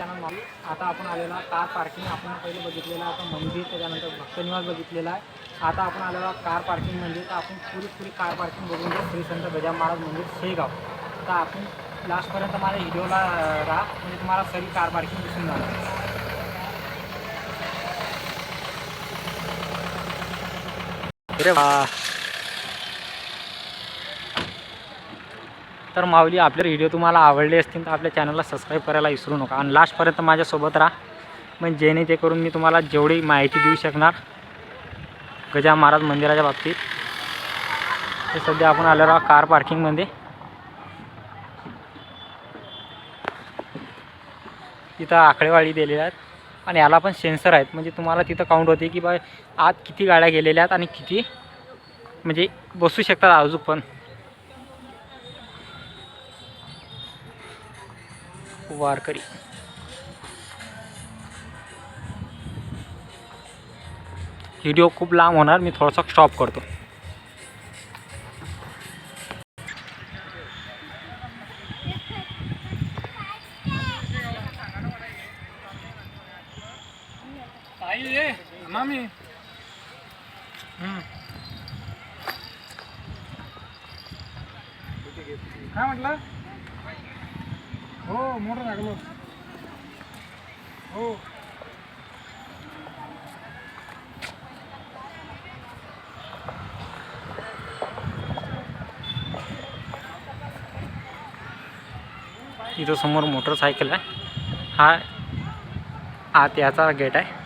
आता आपण आलेला कार पार्किंग आपण पहिले बघितलेलं आहे आता मंदिर त्याच्यानंतर भक्तनिवास बघितलेला आहे. आता आपण आलेला कार पार्किंग म्हणजे तर आपण पुरी पुरी कार पार्किंग बघून घेऊ श्री संत गजानन महाराज मंदिर शेगाव. तर आपण लास्टपर्यंत माझ्या व्हिडिओला राहा म्हणजे तुम्हाला सगळी कार पार्किंग दिसून जाणार. अरे वा. तर माऊली आपले व्हिडिओ तुम्हाला आवडले असतील तर आपल्या चॅनलला सबस्क्राईब करायला विसरू नका. आणि लास्टपर्यंत माझ्यासोबत राहा. म्हणजे मग जेणे ते करून मी तुम्हाला जेवढी माहिती देऊ शकणार गजा महाराज मंदिराच्या बाबतीत ते सध्या आपण आलेलो आहोत कार पार्किंगमध्ये तिथं आकडेवाडी दिलेल्या आहेत. आणि याला पण सेन्सर आहेत. म्हणजे तुम्हाला तिथं काउंट होते की बा आत किती गाड्या गेलेल्या आहेत आणि किती म्हणजे बसू शकतात अजून पण. वारकरी. व्हिडिओ खूप लांब होणार मी थोडासा स्टॉप करतो. मामी. काय म्हटलं? हो मोठं लागलो. हो. इथं समोर मोटरसायकल आहे. हा आत याचा गेट आहे.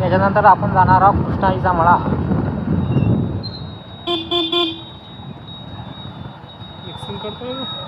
त्याच्यानंतर आपण जाणार आहोत कृष्णाईचा मळा. मिक्सिंग करतो